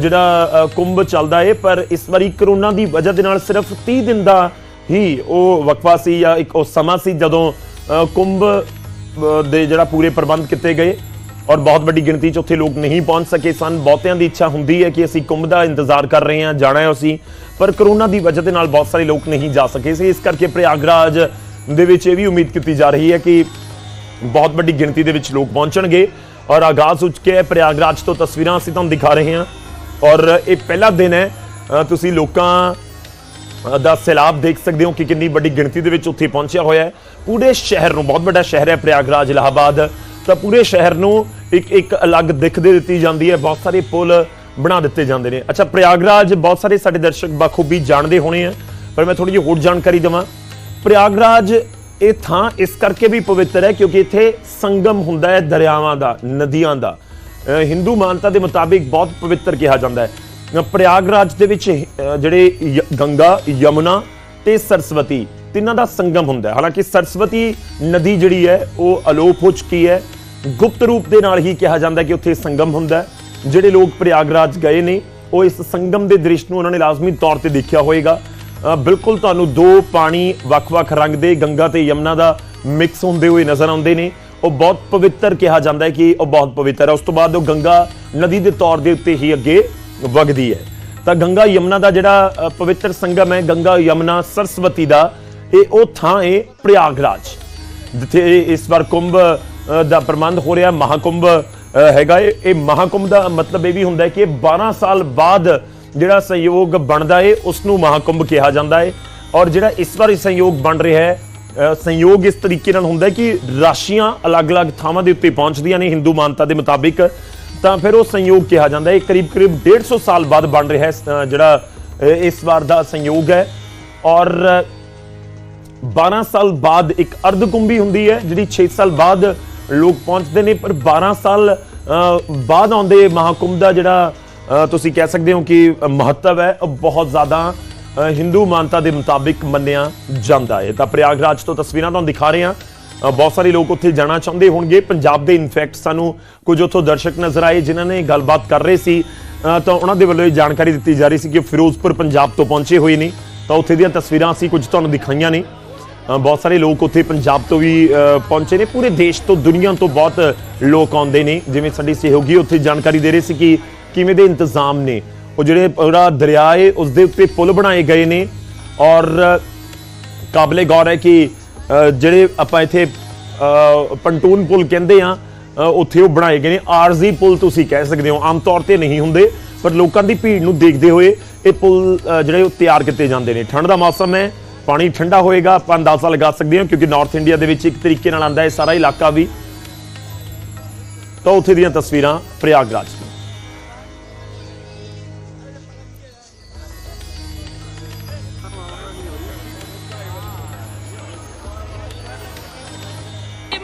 ਜਿਹੜਾ ਕੁੰਭ ਚੱਲਦਾ ਏ ਪਰ ਇਸ ਵਾਰੀ ਕਰੋਨਾ ਦੀ ਵਜ੍ਹਾ ਦੇ ਨਾਲ ਸਿਰਫ 30 ਦਿਨ ਦਾ ਹੀ ਉਹ ਵਕਫਾ ਸੀ ਜਾਂ ਇੱਕ ਉਹ ਸਮਾਂ ਸੀ ਜਦੋਂ ਕੁੰਭ ਦੇ ਜਿਹੜਾ ਪੂਰੇ ਪ੍ਰਬੰਧ ਕੀਤੇ ਗਏ। ਔਰ ਬਹੁਤ ਵੱਡੀ ਗਿਣਤੀ 'ਚ ਉੱਥੇ ਲੋਕ ਨਹੀਂ ਪਹੁੰਚ ਸਕੇ ਸਨ। ਬਹੁਤਿਆਂ ਦੀ ਇੱਛਾ ਹੁੰਦੀ ਹੈ ਕਿ ਅਸੀਂ ਕੁੰਭ ਦਾ ਇੰਤਜ਼ਾਰ ਕਰ ਰਹੇ ਹਾਂ, ਜਾਣਾ ਹੈ ਅਸੀਂ। ਪਰ ਕਰੋਨਾ ਦੀ ਵਜ੍ਹਾ ਦੇ ਨਾਲ ਬਹੁਤ ਸਾਰੇ ਲੋਕ ਨਹੀਂ ਜਾ ਸਕੇ। ਸੀ ਇਸ ਕਰਕੇ ਪ੍ਰਯਾਗਰਾਜ ਦੇ ਵਿੱਚ ਇਹ ਵੀ ਉਮੀਦ ਕੀਤੀ ਜਾ ਰਹੀ ਹੈ ਕਿ ਬਹੁਤ ਵੱਡੀ ਗਿਣਤੀ ਦੇ ਵਿੱਚ ਲੋਕ ਪਹੁੰਚਣਗੇ। ਔਰ ਆਗਾਜ਼ ਹੋ ਕੇ ਪ੍ਰਯਾਗਰਾਜ ਤੋਂ ਤਸਵੀਰਾਂ ਅਸੀਂ ਤੁਹਾਨੂੰ ਦਿਖਾ ਰਹੇ ਹਾਂ। ਔਰ ਇਹ ਪਹਿਲਾ ਦਿਨ ਹੈ। ਤੁਸੀਂ ਲੋਕਾਂ ਦਾ ਸੈਲਾਬ ਦੇਖ ਸਕਦੇ ਹੋ ਕਿ ਕਿੰਨੀ ਵੱਡੀ ਗਿਣਤੀ ਦੇ ਵਿੱਚ ਉੱਥੇ ਪਹੁੰਚਿਆ ਹੋਇਆ ਹੈ। ਪੂਰੇ ਸ਼ਹਿਰ ਨੂੰ, ਬਹੁਤ ਵੱਡਾ ਸ਼ਹਿਰ ਹੈ ਪ੍ਰਯਾਗਰਾਜ, ਇਲਾਹਾਬਾਦ। ਤਾਂ ਪੂਰੇ ਸ਼ਹਿਰ ਨੂੰ ਇੱਕ ਇੱਕ ਅਲੱਗ ਦਿੱਖ ਦੇ ਦਿੱਤੀ ਜਾਂਦੀ ਹੈ ਬਹੁਤ ਸਾਰੇ ਪੁਲ ਬਣਾ ਦਿੱਤੇ ਜਾਂਦੇ ਨੇ। ਅੱਛਾ ਪ੍ਰਯਾਗਰਾਜ ਬਹੁਤ ਸਾਰੇ ਸਾਡੇ ਦਰਸ਼ਕ ਬਖੂਬੀ ਜਾਣਦੇ ਹੋਣੇ ਆ ਪਰ ਮੈਂ ਥੋੜੀ ਜਿਹੀ ਹੋਰ ਜਾਣਕਾਰੀ ਦੇਵਾਂ। ਪ੍ਰਯਾਗਰਾਜ ਇਹ ਥਾਂ ਇਸ ਕਰਕੇ ਵੀ ਪਵਿੱਤਰ ਹੈ ਕਿਉਂਕਿ ਇੱਥੇ ਸੰਗਮ ਹੁੰਦਾ ਹੈ ਦਰਿਆਵਾਂ ਦਾ ਨਦੀਆਂ ਦਾ। ਹਿੰਦੂ ਮਾਨਤਾ ਦੇ ਮੁਤਾਬਿਕ ਬਹੁਤ ਪਵਿੱਤਰ ਕਿਹਾ ਜਾਂਦਾ ਹੈ। ਅ, ਪ੍ਰਯਾਗਰਾਜ ਦੇ ਵਿੱਚ ਜਿਹੜੇ य- ਗੰਗਾ ਯਮੁਨਾ ਤੇ ਸਰਸਵਤੀ ਤਿੰਨਾਂ ਦਾ ਸੰਗਮ ਹੁੰਦਾ ਹੈ। ਹਾਲਾਂਕਿ ਸਰਸਵਤੀ ਨਦੀ ਜਿਹੜੀ ਹੈ ਉਹ ਅਲੋਪ ਹੋ ਚੁੱਕੀ ਹੈ। ਗੁਪਤ ਰੂਪ ਦੇ ਨਾਲ ਹੀ ਕਿਹਾ ਜਾਂਦਾ ਕਿ ਉੱਥੇ ਸੰਗਮ ਹੁੰਦਾ ਜਿਹੜੇ ਲੋਕ ਪ੍ਰਯਾਗਰਾਜ ਗਏ ਨੇ, ਉਹ ਇਸ ਸੰਗਮ ਦੇ ਦ੍ਰਿਸ਼ ਨੂੰ ਉਹਨਾਂ ਨੇ ਲਾਜ਼ਮੀ ਤੌਰ ਤੇ ਦੇਖਿਆ ਹੋਵੇਗਾ ਬਿਲਕੁਲ ਤੁਹਾਨੂੰ ਦੋ ਪਾਣੀ ਵੱਖ-ਵੱਖ ਰੰਗ ਦੇ, ਗੰਗਾ ਤੇ ਯਮਨਾ ਦਾ ਮਿਕਸ ਹੁੰਦੇ ਹੋਏ ਨਜ਼ਰ ਆਉਂਦੇ ਨੇ। ਉਹ ਬਹੁਤ ਪਵਿੱਤਰ ਕਿਹਾ ਜਾਂਦਾ ਹੈ ਕਿ ਉਹ ਬਹੁਤ ਪਵਿੱਤਰ ਹੈ। ਉਸ ਤੋਂ ਬਾਅਦ ਉਹ ਗੰਗਾ ਨਦੀ ਦੇ ਤੌਰ ਦੇ ਉੱਤੇ ਹੀ ਅੱਗੇ ਵਗਦੀ ਹੈ। ਤਾਂ ਗੰਗਾ ਯਮਨਾ ਦਾ ਜਿਹੜਾ ਪਵਿੱਤਰ ਸੰਗਮ ਹੈ, ਗੰਗਾ ਯਮਨਾ ਸਰਸਵਤੀ ਦਾ, ਇਹ ਉਹ ਥਾਂ ਹੈ ਪ੍ਰਯਾਗਰਾਜ। ਜਿੱਥੇ ਇਸ ਵਾਰ ਕੁੰਭ ਦਾ ਪ੍ਰਬੰਧ ਹੋ ਰਿਹਾ ਮਹਾਕੁੰਭ ਹੈਗਾ। ਇਹ ਇਹ ਮਹਾਕੁੰਭ ਦਾ ਮਤਲਬ ਇਹ ਵੀ ਹੁੰਦਾ ਹੈ ਕਿ 12 ਸਾਲ ਬਾਅਦ ਜਿਹੜਾ ਸੰਯੋਗ ਬਣਦਾ ਏ ਉਸ ਨੂੰ ਮਹਾਕੁੰਭ ਕਿਹਾ ਜਾਂਦਾ ਹੈ। ਔਰ ਜਿਹੜਾ ਇਸ ਵਾਰੀ ਸੰਯੋਗ ਬਣ ਰਿਹਾ ਹੈ ਸੰਯੋਗ ਇਸ ਤਰੀਕੇ ਨਾਲ ਹੁੰਦਾ ਕਿ ਰਾਸ਼ੀਆਂ ਅਲੱਗ-ਅਲੱਗ ਥਾਵਾਂ ਦੇ ਉੱਤੇ ਪਹੁੰਚਦੀਆਂ ਨੇ ਹਿੰਦੂ ਮਾਨਤਾ ਦੇ ਮੁਤਾਬਿਕ। ਤਾਂ ਫਿਰ ਉਹ ਸੰਯੋਗ ਕਿਹਾ ਜਾਂਦਾ ਹੈ। ਇਹ ਕਰੀਬ-ਕਰੀਬ 150 ਸਾਲ ਬਾਅਦ ਬਣ ਰਿਹਾ ਹੈ ਜਿਹੜਾ ਇਸ ਵਾਰ ਦਾ ਸੰਯੋਗ ਹੈ। ਔਰ 12 ਸਾਲ ਬਾਅਦ ਇੱਕ ਅਰਧਕੁੰਭੀ ਹੁੰਦੀ ਹੈ, ਜਿਹੜੀ 6 ਸਾਲ ਬਾਅਦ ਲੋਕ ਪਹੁੰਚਦੇ ਨੇ, ਪਰ 12 ਸਾਲ ਬਾਅਦ ਆਉਂਦੇ ਮਹਾਕੁੰਭ ਦਾ ਜਿਹੜਾ ਤੁਸੀਂ ਕਹਿ ਸਕਦੇ ਹੋ ਕਿ ਮਹੱਤਵ ਹੈ, ਉਹ ਬਹੁਤ ਜ਼ਿਆਦਾ ਹਿੰਦੂ ਮਾਨਤਾ ਦੇ ਮੁਤਾਬਿਕ ਮੰਨਿਆ ਜਾਂਦਾ ਹੈ। ਤਾਂ ਪ੍ਰਯਾਗਰਾਜ ਤੋਂ ਤਸਵੀਰਾਂ ਤੁਹਾਨੂੰ ਦਿਖਾ ਰਹੇ ਹਾਂ। ਬਹੁਤ ਸਾਰੇ ਲੋਕ ਉੱਥੇ ਜਾਣਾ ਚਾਹੁੰਦੇ ਹੋਣਗੇ। ਪੰਜਾਬ ਦੇ ਇਨਫੈਕਟ ਸਾਨੂੰ ਕੁਝ ਉੱਥੋਂ ਦਰਸ਼ਕ ਨਜ਼ਰ ਆਏ, ਜਿਨ੍ਹਾਂ ਨੇ ਗੱਲਬਾਤ ਕਰ ਰਹੇ ਸੀ। ਤਾਂ ਉਹਨਾਂ ਦੇ ਵੱਲੋਂ ਇਹ ਜਾਣਕਾਰੀ ਦਿੱਤੀ ਜਾ ਰਹੀ ਸੀ ਕਿ ਫਿਰੋਜ਼ਪੁਰ, ਪੰਜਾਬ ਤੋਂ ਪਹੁੰਚੇ ਹੋਏ ਨੇ। ਤਾਂ ਉੱਥੇ ਦੀਆਂ ਤਸਵੀਰਾਂ ਅਸੀਂ ਕੁਝ ਤੁਹਾਨੂੰ ਦਿਖਾਈਆਂ ਨੇ। ਬਹੁਤ ਸਾਰੇ ਲੋਕ ਉੱਥੇ ਪੰਜਾਬ ਤੋਂ ਵੀ ਪਹੁੰਚੇ ਨੇ। ਪੂਰੇ ਦੇਸ਼ ਤੋਂ, ਦੁਨੀਆ ਤੋਂ ਬਹੁਤ ਲੋਕ ਆਉਂਦੇ ਨੇ। ਜਿਵੇਂ ਸਾਡੀ ਸਹਿਯੋਗੀ ਉੱਥੇ ਜਾਣਕਾਰੀ ਦੇ ਰਹੇ ਸੀ ਕਿ ਕਿਵੇਂ ਦੇ ਇੰਤਜ਼ਾਮ ਨੇ। ਉਹ ਜਿਹੜੇ ਪੂਰਾ ਦਰਿਆ ਹੈ ਉਸ ਦੇ ਉੱਤੇ ਪੁਲ ਬਣਾਏ ਗਏ ਨੇ। ਔਰ ਕਾਬਲੇ ਗੌਰ ਹੈ ਕਿ ਜਿਹੜੇ ਆਪਾਂ ਇੱਥੇ ਪੰਟੂਨ ਪੁਲ ਕਹਿੰਦੇ ਆ ਉੱਥੇ ਉਹ ਬਣਾਏ ਗਏ ਨੇ। ਆਰਜ਼ੀ ਪੁਲ ਤੁਸੀਂ ਕਹਿ ਸਕਦੇ ਹੋ। ਆਮ ਤੌਰ ਤੇ ਨਹੀਂ ਹੁੰਦੇ, ਪਰ ਲੋਕਾਂ ਦੀ ਭੀੜ ਨੂੰ ਦੇਖਦੇ ਹੋਏ ਇਹ ਪੁਲ ਜਿਹੜੇ ਉਹ ਤਿਆਰ ਕੀਤੇ ਜਾਂਦੇ ਨੇ। ਠੰਡ ਦਾ ਮੌਸਮ ਹੈ। ਪਾਣੀ ਠੰਡਾ ਹੋਏਗਾ ਆਪਾਂ ਅੰਦਾਜ਼ਾ ਲਗਾ ਸਕਦੇ ਹਾਂ ਕਿਉਂਕਿ ਨਾਰਥ ਇੰਡੀਆ ਦੇ ਵਿੱਚ ਇੱਕ ਤਰੀਕੇ ਨਾਲ ਆਂਦਾ ਹੈ ਸਾਰਾ ਇਲਾਕਾ ਵੀ ਤਾਂ ਉੱਥੇ ਦੀਆਂ ਤਸਵੀਰਾਂ ਪ੍ਰਯਾਗਰਾਜ ਦੀਆਂ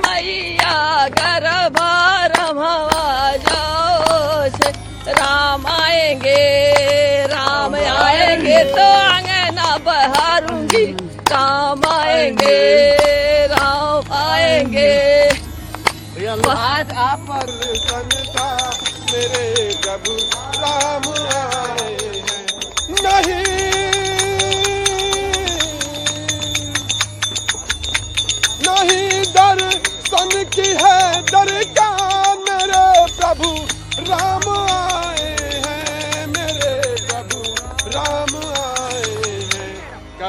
मैया गरबा रमवा जाओ से राम आएंगे राम आएंगे तो अंगना बहारूँगी काम आएँगे राम आएँगे। बात आप मेरे प्रभु राम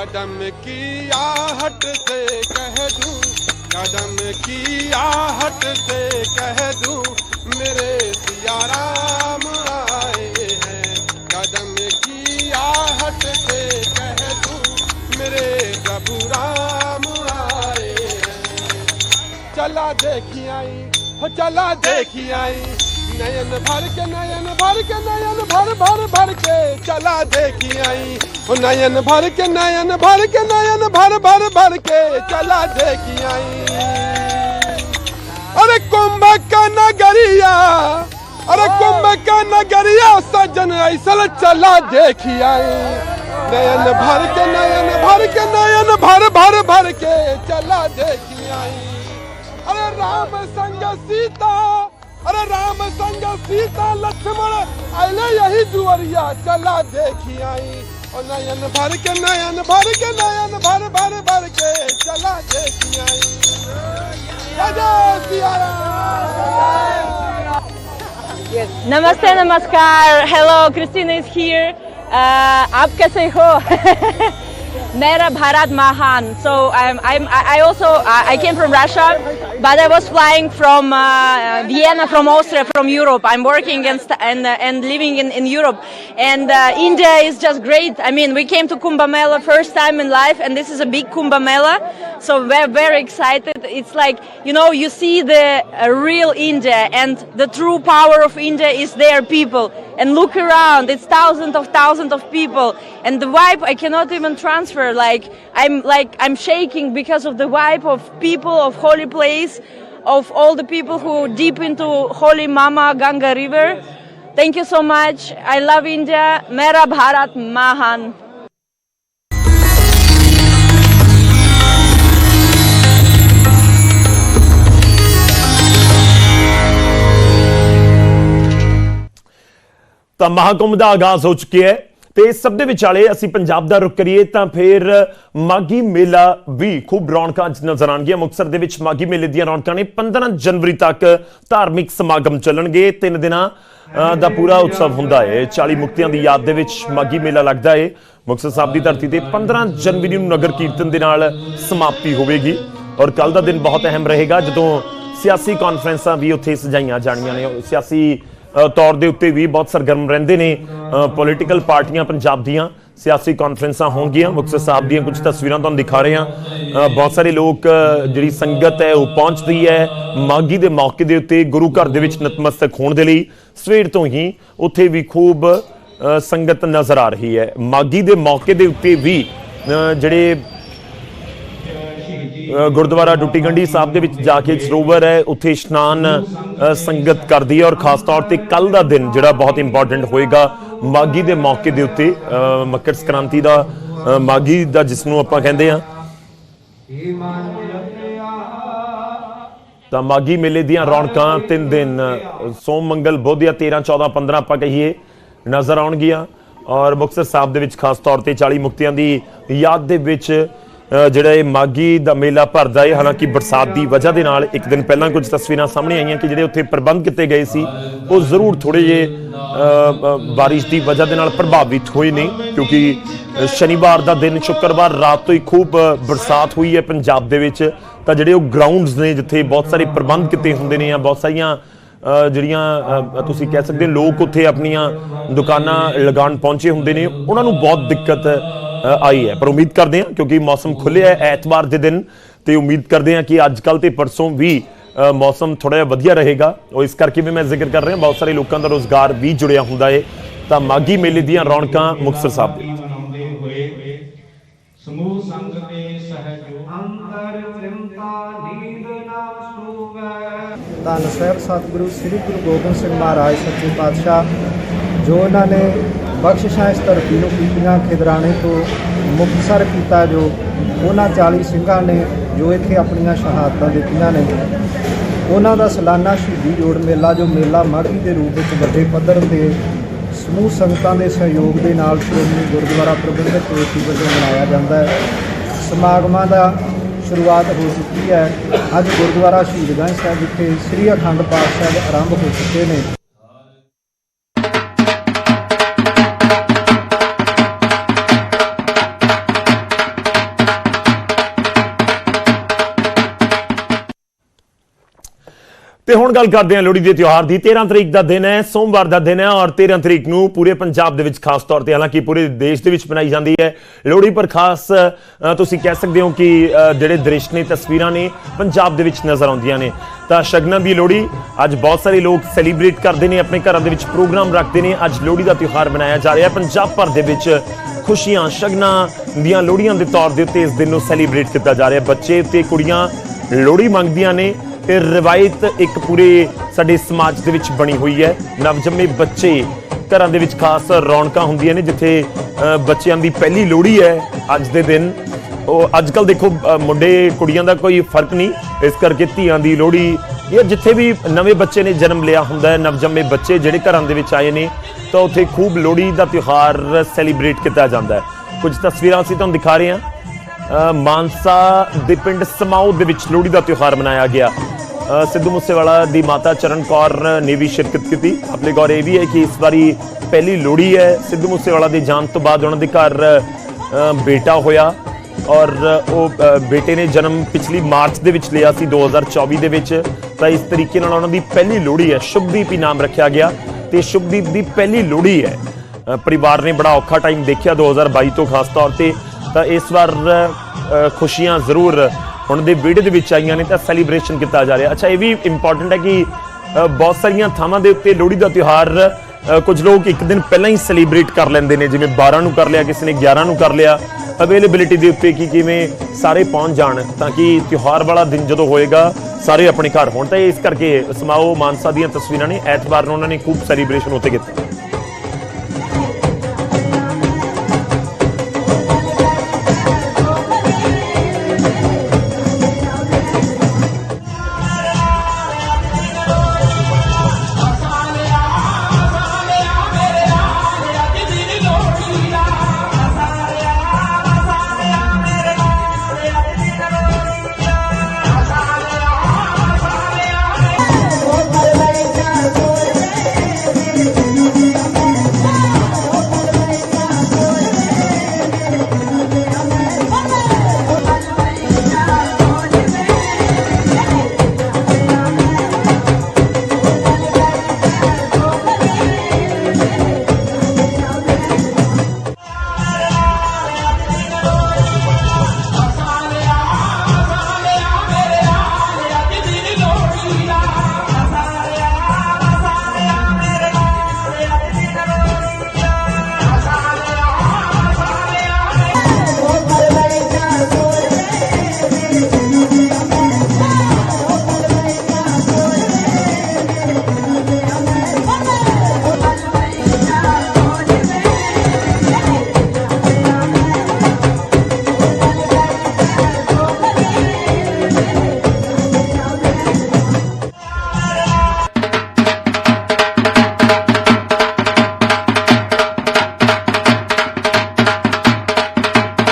कदम की आहट से कह दूँ, कदम की आहट से कह दूँ, मेरे सिया राम आए हैं। कदम की आहट से कह दूँ, मेरे प्रभु राम आए हैं। चला देखी आई हो चला देखी आई नयन भर के नयन भर के नयन भर भर भर के चला देखी आई हो नयन भर के नयन भर के नयन भर भर भर के चला देखी आई अरे कुंभ का नगरिया अरे कुंभ का नगरिया सजन ऐसा चला देखी आई नयन भर के नयन भर के नयन भर भर भर के चला देखी आई अरे राम संग सीता अरे राम संग सीता लक्ष्मण अले यही दुआरिया चला देखी आई और नयन भर के नयन भर के नयन भर भर भर के चला देखी आई जय जय सिया राम नमस्ते नमस्कार हेलो क्रिस्टीना इज हियर आप कैसे हो Mera Bharat Mahan. So I'm, I'm, I also I came from Russia, but I was flying from uh, Vienna, from Austria, from Europe. I'm working and and, uh, and living in, in Europe, and uh, India is just great. I mean, we came to Kumbh Mela first time in life, and this is a big Kumbh Mela, so we're very excited. It's like you know you see the uh, real India, and the true power of India is their people and look around it's thousands of thousands of people. And the vibe I cannot even transfer like I'm like I'm shaking because of the vibe of people of holy place of all the people who deep into holy Mama Ganga river. Thank you so much. I love India. Mera Bharat Mahan ਤਾਂ ਮਹਾਕੁੰਭ ਦਾ ਆਗਾਜ਼ ਹੋ ਚੁੱਕਿਆ ਹੈ। ਤੇ ਇਸ ਸਭ ਦੇ ਵਿਚਾਲੇ ਅਸੀਂ ਪੰਜਾਬ ਦਾ ਰੁਖ ਕਰੀਏ ਤਾਂ ਫਿਰ ਮਾਗੀ ਮੇਲਾ ਵੀ ਖੂਬ ਰੌਣਕਾਂ ਨਜ਼ਰ ਆਣਗੀਆਂ ਮੁਕਤਸਰ ਦੇ ਵਿੱਚ ਮਾਗੀ ਮੇਲੇ ਦੀਆਂ ਰੌਣਕਾਂ ਨੇ 15 ਜਨਵਰੀ ਤੱਕ ਧਾਰਮਿਕ ਸਮਾਗਮ ਚੱਲਣਗੇ। ਤਿੰਨ ਦਿਨਾਂ ਦਾ ਪੂਰਾ ਉਤਸਵ ਹੁੰਦਾ ਹੈ। 40 ਮੁਕਤਿਆਂ ਦੀ ਯਾਦ ਦੇ ਵਿੱਚ ਮਾਗੀ ਮੇਲਾ ਲੱਗਦਾ ਹੈ। ਮੁਕਤਸਰ ਸਾਹਿਬ ਦੀ ਧਰਤੀ ਤੇ 15 ਜਨਵਰੀ ਨੂੰ ਨਗਰ ਕੀਰਤਨ ਦੇ ਨਾਲ ਸਮਾਪਤੀ ਹੋਵੇਗੀ। ਔਰ ਕੱਲ ਦਾ ਦਿਨ ਬਹੁਤ ਅਹਿਮ ਰਹੇਗਾ। ਜਦੋਂ ਸਿਆਸੀ ਕਾਨਫਰੰਸਾਂ ਵੀ ਉੱਥੇ ਸਜਾਈਆਂ ਜਾਣੀਆਂ ਨੇ, ਸਿਆਸੀ ਤੌਰ ਦੇ ਉੱਤੇ ਵੀ ਬਹੁਤ ਸਰਗਰਮ ਰਹਿੰਦੇ ਨੇ ਪੋਲੀਟੀਕਲ ਪਾਰਟੀਆਂ ਪੰਜਾਬ ਦੀਆਂ, ਸਿਆਸੀ ਕਾਨਫਰੰਸਾਂ ਹੋਣਗੀਆਂ, ਮੁਕਤਸਰ ਸਾਹਿਬ ਦੀਆਂ ਕੁਝ ਤਸਵੀਰਾਂ ਤੁਹਾਨੂੰ ਦਿਖਾ ਰਹੇ ਹਾਂ। ਬਹੁਤ ਸਾਰੇ ਲੋਕ ਜਿਹੜੀ ਸੰਗਤ ਹੈ, ਉਹ ਪਹੁੰਚਦੀ ਹੈ ਮਾਗੀ ਦੇ ਮੌਕੇ ਦੇ ਉੱਤੇ ਗੁਰੂ ਘਰ ਦੇ ਵਿੱਚ ਨਤਮਸਤਕ ਹੋਣ ਦੇ ਲਈ। ਸਵੇਰ ਤੋਂ ਹੀ ਉੱਥੇ ਵੀ ਖੂਬ ਸੰਗਤ ਨਜ਼ਰ ਆ ਰਹੀ ਹੈ। ਮਾਗੀ ਦੇ ਮੌਕੇ ਦੇ ਉੱਤੇ ਵੀ ਜਿਹੜੇ ਗੁਰਦੁਆਰਾ ਡੁੱਟੀ ਗੰਢੀ ਸਾਹਿਬ ਦੇ ਵਿੱਚ ਜਾ ਕੇ ਸਰੋਵਰ ਹੈ ਉੱਥੇ ਇਸ਼ਨਾਨ ਸੰਗਤ ਕਰਦੀ ਹੈ ਔਰ ਖਾਸ ਤੌਰ ਤੇ ਕੱਲ ਦਾ ਦਿਨ ਜਿਹੜਾ ਬਹੁਤ ਇੰਪੋਰਟੈਂਟ ਹੋਏਗਾ ਮਾਗੀ ਦੇ ਮੌਕੇ ਦੇ ਉੱਤੇ ਅ, ਮਕਰ ਸੰਕ੍ਰਾਂਤੀ ਦਾ ਅ, ਮਾਗੀ ਦਾ ਜਿਸ ਨੂੰ ਆਪਾਂ ਕਹਿੰਦੇ ਆ ਤਾਂ ਮਾਗੀ ਮੇਲੇ ਦੀਆਂ ਰੌਣਕਾਂ ਤਿੰਨ ਦਿਨ ਸੋਮ ਮੰਗਲ ਬੁੱਧ ਜਾਂ 13 14 15 ਆਪਾਂ ਕਹੀਏ ਨਜ਼ਰ ਆਉਣਗੀਆਂ। ਔਰ ਮੁਕਤਸਰ ਸਾਹਿਬ ਦੇ ਵਿੱਚ ਖਾਸ ਤੌਰ ਤੇ 40 ਮੁਕਤੀਆਂ ਦੀ ਯਾਦ ਦੇ ਵਿੱਚ ਜਿਹੜਾ ਇਹ ਮਾਗੀ ਦਾ ਮੇਲਾ ਭਰਦਾ ਹੈ, ਹਾਲਾਂਕਿ ਬਰਸਾਤ ਦੀ ਵਜ੍ਹਾ ਦੇ ਨਾਲ ਇੱਕ ਦਿਨ ਪਹਿਲਾਂ ਕੁਝ ਤਸਵੀਰਾਂ ਸਾਹਮਣੇ ਆਈਆਂ ਕਿ ਜਿਹੜੇ ਉੱਥੇ ਪ੍ਰਬੰਧ ਕੀਤੇ ਗਏ ਸੀ, ਉਹ ਜ਼ਰੂਰ ਥੋੜੇ ਜੇ ਬਾਰਿਸ਼ ਦੀ ਵਜ੍ਹਾ ਦੇ ਨਾਲ ਪ੍ਰਭਾਵਿਤ ਹੋਏ ਨੇ, ਕਿਉਂਕਿ ਸ਼ਨੀਵਾਰ ਦਾ ਦਿਨ ਸ਼ੁੱਕਰਵਾਰ ਰਾਤ ਤੋਂ ਹੀ ਖੂਬ ਬਰਸਾਤ ਹੋਈ ਹੈ ਪੰਜਾਬ ਦੇ ਵਿੱਚ। ਤਾਂ ਜਿਹੜੇ ਉਹ ਗਰਾਊਂਡਸ ਨੇ, ਜਿੱਥੇ ਬਹੁਤ ਸਾਰੇ ਪ੍ਰਬੰਧ ਕੀਤੇ ਹੁੰਦੇ ਨੇ ਜਾਂ ਬਹੁਤ ਸਾਰੀਆਂ ਜਿਹੜੀਆਂ ਤੁਸੀਂ ਕਹਿ ਸਕਦੇ ਹੋ ਲੋਕ ਉੱਥੇ ਆਪਣੀਆਂ ਦੁਕਾਨਾਂ ਲਗਾਉਣ ਪਹੁੰਚੇ ਹੁੰਦੇ ਨੇ, ਉਹਨਾਂ ਨੂੰ ਬਹੁਤ ਦਿੱਕਤ ਆਈ ਹੈ। ਪਰ ਉਮੀਦ ਕਰਦੇ ਹਾਂ ਕਿਉਂਕਿ ਮੌਸਮ ਖੁੱਲਿਆ ਹੈ ਐਤਵਾਰ ਦੇ ਦਿਨ ਤੇ ਉਮੀਦ ਕਰਦੇ ਹਾਂ ਕਿ ਅੱਜ ਕੱਲ ਤੇ ਪਰਸੋਂ ਵੀ ਮੌਸਮ ਥੋੜਾ ਜਿਹਾ ਵਧੀਆ ਰਹੇਗਾ। ਉਹ ਇਸ ਕਰਕੇ ਵੀ ਮੈਂ ਜ਼ਿਕਰ ਕਰ ਰਿਹਾ ਬਹੁਤ ਸਾਰੇ ਲੋਕਾਂ ਦਾ ਰੋਜ਼ਗਾਰ ਵੀ ਜੁੜਿਆ ਹੁੰਦਾ ਹੈ ਤਾਂ ਮਾਗੀ ਮੇਲੇ ਦੀਆਂ ਰੌਣਕਾਂ ਮੁਕਤਸਰ ਸਾਹਿਬ ਦੇ ਸਮੂਹ ਸੰਗ ਦੇ ਸਹਿਜੋ ਅੰਤਰ ਚਿੰਤਾ ਨੀਂਦ ਨਾ ਸੂਵੈ। ਧੰਨ ਸਾਹਿਬ ਸਤਿਗੁਰੂ ਸ੍ਰੀ ਗੁਰੂ ਗੋਬਿੰਦ ਸਿੰਘ ਮਹਾਰਾਜ ਸੱਚੇ ਪਾਤਸ਼ਾਹ ਜੋ ਉਹਨਾਂ ਨੇ ਬਖਸ਼ਿਸ਼ਾਂ ਇਸ ਧਰਤੀ ਨੂੰ ਕੀਤੀਆਂ ਖਿਦਰਾਣੇ ਤੋਂ ਮੁਕਤਸਰ ਕੀਤਾ ਜੋ ਉਹਨਾਂ 40 ਸਿੰਘਾਂ ਨੇ ਜੋ ਇੱਥੇ ਆਪਣੀਆਂ ਸ਼ਹਾਦਤਾਂ ਦਿੱਤੀਆਂ ਨੇ। ਉਹਨਾਂ ਦਾ ਸਾਲਾਨਾ ਸ਼ਹੀਦੀ ਜੋੜ ਮੇਲਾ ਜੋ ਮੇਲਾ ਮਾਘੀ ਦੇ ਰੂਪ ਵਿੱਚ ਵੱਡੇ ਪੱਧਰ ਤੇ ਸਮੂਹ ਸੰਗਤਾਂ ਦੇ ਸਹਿਯੋਗ ਦੇ ਨਾਲ ਸ਼੍ਰੋਮਣੀ ਗੁਰਦੁਆਰਾ ਪ੍ਰਬੰਧਕ ਕਮੇਟੀ ਵੱਲੋਂ ਮਨਾਇਆ ਜਾਂਦਾ ਹੈ। ਸਮਾਗਮਾਂ ਦਾ ਸ਼ੁਰੂਆਤ ਹੋ ਚੁੱਕੀ ਹੈ। ਅੱਜ ਗੁਰਦੁਆਰਾ ਸ਼ਹੀਦਗੰਜ ਸਾਹਿਬ ਵਿਖੇ ਸ੍ਰੀ ਅਖੰਡ ਪਾਠ ਸਾਹਿਬ ਆਰੰਭ ਹੋ ਚੁੱਕੇ ਨੇ। ਹੁਣ ਗੱਲ ਕਰਦੇ ਹਾਂ ਲੋਹੜੀ ਦੇ ਤਿਉਹਾਰ ਦੀ। 13 ਤਰੀਕ ਦਾ ਦਿਨ ਹੈ, ਸੋਮਵਾਰ ਦਾ ਦਿਨ ਹੈ ਔਰ 13 ਤਰੀਕ ਨੂੰ ਪੂਰੇ ਪੰਜਾਬ ਦੇ ਵਿੱਚ ਖਾਸ ਤੌਰ ਤੇ, ਹਾਲਾਂਕਿ ਪੂਰੇ ਦੇਸ਼ ਦੇ ਵਿੱਚ ਮਨਾਈ ਜਾਂਦੀ ਹੈ। ਲੋਹੜੀ ਪਰ ਖਾਸ ਤੁਸੀਂ ਕਹਿ ਸਕਦੇ ਹੋ ਕਿ ਜਿਹੜੇ ਦ੍ਰਿਸ਼ ਨੇ, ਤਸਵੀਰਾਂ ਨੇ ਪੰਜਾਬ ਦੇ ਵਿੱਚ ਨਜ਼ਰ ਆਉਂਦੀਆਂ ਨੇ। ਤਾਂ ਸ਼ਗਨਾਂ ਦੀ ਲੋਹੜੀ, ਅੱਜ ਬਹੁਤ ਸਾਰੇ ਲੋਕ ਸੈਲੀਬ੍ਰੇਟ ਕਰਦੇ ਨੇ, ਆਪਣੇ ਘਰਾਂ ਦੇ ਵਿੱਚ ਪ੍ਰੋਗਰਾਮ ਰੱਖਦੇ ਨੇ। ਅੱਜ ਲੋਹੜੀ ਦਾ ਤਿਉਹਾਰ ਮਨਾਇਆ ਜਾ ਰਿਹਾ, ਪੰਜਾਬ ਭਰ ਦੇ ਵਿੱਚ ਖੁਸ਼ੀਆਂ, ਸ਼ਗਨਾਂ ਦੀਆਂ ਲੋਹੜੀਆਂ ਦੇ ਤੌਰ ਦੇ ਉੱਤੇ ਇਸ ਦਿਨ ਨੂੰ ਸੈਲੀਬ੍ਰੇਟ ਕੀਤਾ ਜਾ ਰਿਹਾ। ਬੱਚੇ ਤੇ ਕੁੜੀਆਂ ਲੋਹੜੀ ਮੰਗਦੀਆਂ ਨੇ। ਇਹ ਰਵਾਇਤ ਇੱਕ ਪੂਰੇ ਸਾਡੇ ਸਮਾਜ ਦੇ ਵਿੱਚ ਬਣੀ ਹੋਈ ਹੈ। ਨਵਜੰਮੇ ਬੱਚੇ ਘਰਾਂ ਦੇ ਵਿੱਚ ਖਾਸ ਰੌਣਕਾਂ ਹੁੰਦੀਆਂ ਨੇ, ਜਿੱਥੇ ਬੱਚਿਆਂ ਦੀ ਪਹਿਲੀ ਲੋਹੜੀ ਹੈ ਅੱਜ ਦੇ ਦਿਨ। ਉਹ ਅੱਜ ਕੱਲ ਦੇਖੋ ਮੁੰਡੇ, ਕੁੜੀਆਂ ਦਾ ਕੋਈ ਫ਼ਰਕ ਨਹੀਂ। ਇਸ ਕਰਕੇ ਧੀਆਂ ਦੀ ਲੋਹੜੀ ਜਾਂ ਜਿੱਥੇ ਵੀ ਨਵੇਂ ਬੱਚੇ ਨੇ ਜਨਮ ਲਿਆ ਹੁੰਦਾ ਹੈ, ਨਵਜੰਮੇ ਬੱਚੇ ਜਿਹੜੇ ਘਰਾਂ ਦੇ ਵਿੱਚ ਆਏ ਨੇ, ਤਾਂ ਉੱਥੇ ਖੂਬ ਲੋਹੜੀ ਦਾ ਤਿਉਹਾਰ ਸੈਲੀਬ੍ਰੇਟ ਕੀਤਾ ਜਾਂਦਾ ਹੈ। ਕੁਝ ਤਸਵੀਰਾਂ ਅਸੀਂ ਤੁਹਾਨੂੰ ਦਿਖਾ ਰਹੇ ਹਾਂ। ਮਾਨਸਾ ਦੇ ਪਿੰਡ ਸਮਾਉ ਦੇ ਵਿੱਚ ਲੋਹੜੀ ਦਾ ਤਿਉਹਾਰ ਮਨਾਇਆ ਗਿਆ। ਸਿੱਧੂ ਮੂਸੇਵਾਲਾ ਦੀ ਮਾਤਾ ਚਰਨ ਕੌਰ ਨੇ ਵੀ ਸ਼ਿਰਕਤ ਕੀਤੀ। ਆਪਣੇ ਗੌਰ ਇਹ ਵੀ ਹੈ ਕਿ ਇਸ ਵਾਰੀ ਪਹਿਲੀ ਲੋਹੜੀ ਹੈ। ਸਿੱਧੂ ਮੂਸੇਵਾਲਾ ਦੀ ਜਾਣ ਤੋਂ ਬਾਅਦ ਉਹਨਾਂ ਦੇ ਘਰ ਬੇਟਾ ਹੋਇਆ ਔਰ ਉਹ ਬੇਟੇ ਨੇ ਜਨਮ ਪਿਛਲੀ ਮਾਰਚ ਦੇ ਵਿੱਚ ਲਿਆ ਸੀ 2024 ਦੇ ਵਿੱਚ। ਤਾਂ ਇਸ ਤਰੀਕੇ ਨਾਲ ਉਹਨਾਂ ਦੀ ਪਹਿਲੀ ਲੋਹੜੀ ਹੈ। ਸ਼ੁਭਦੀਪ ਹੀ ਨਾਮ ਰੱਖਿਆ ਗਿਆ ਤੇ ਸ਼ੁਭਦੀਪ ਦੀ ਪਹਿਲੀ ਲੋਹੜੀ ਹੈ। ਪਰਿਵਾਰ ਨੇ ਬੜਾ ਔਖਾ ਟਾਈਮ ਦੇਖਿਆ 2022 ਤੋਂ ਖਾਸ ਤੌਰ ਤੇ। ਤਾਂ ਇਸ ਵਾਰ ਖੁਸ਼ੀਆਂ ਜ਼ਰੂਰ ਹੁਣ ਦੇ ਵਿਹੜੇ ਦੇ ਵਿੱਚ ਆਈਆਂ ਨੇ ਤਾਂ ਸੈਲੀਬ੍ਰੇਸ਼ਨ ਕੀਤਾ ਜਾ ਰਿਹਾ। ਅੱਛਾ, ਇਹ ਵੀ ਇੰਪੋਰਟੈਂਟ ਹੈ ਕਿ ਬਹੁਤ ਸਾਰੀਆਂ ਥਾਵਾਂ ਦੇ ਉੱਤੇ ਲੋਹੜੀ ਦਾ ਤਿਉਹਾਰ ਕੁਝ ਲੋਕ ਇੱਕ ਦਿਨ ਪਹਿਲਾਂ ਹੀ ਸੈਲੀਬ੍ਰੇਟ ਕਰ ਲੈਂਦੇ ਨੇ, ਜਿਵੇਂ 12 ਨੂੰ ਕਰ ਲਿਆ, ਕਿਸੇ ਨੇ 11 ਨੂੰ ਕਰ ਲਿਆ। ਅਵੇਲੇਬਿਲਿਟੀ ਦੇ ਉੱਤੇ ਕਿ ਕਿਵੇਂ ਸਾਰੇ ਪਹੁੰਚ ਜਾਣ ਤਾਂ ਕਿ ਤਿਉਹਾਰ ਵਾਲਾ ਦਿਨ ਜਦੋਂ ਹੋਏਗਾ, ਸਾਰੇ ਆਪਣੇ ਘਰ ਹੋਣ। ਤਾਂ ਇਸ ਕਰਕੇ ਸਮਾਓ ਮਾਨਸਾ ਦੀਆਂ ਤਸਵੀਰਾਂ ਨੇ, ਐਤਵਾਰ ਨੂੰ ਉਹਨਾਂ ਨੇ ਖੂਬ ਸੈਲੀਬ੍ਰੇਸ਼ਨ ਉੱਤੇ ਕੀਤਾ।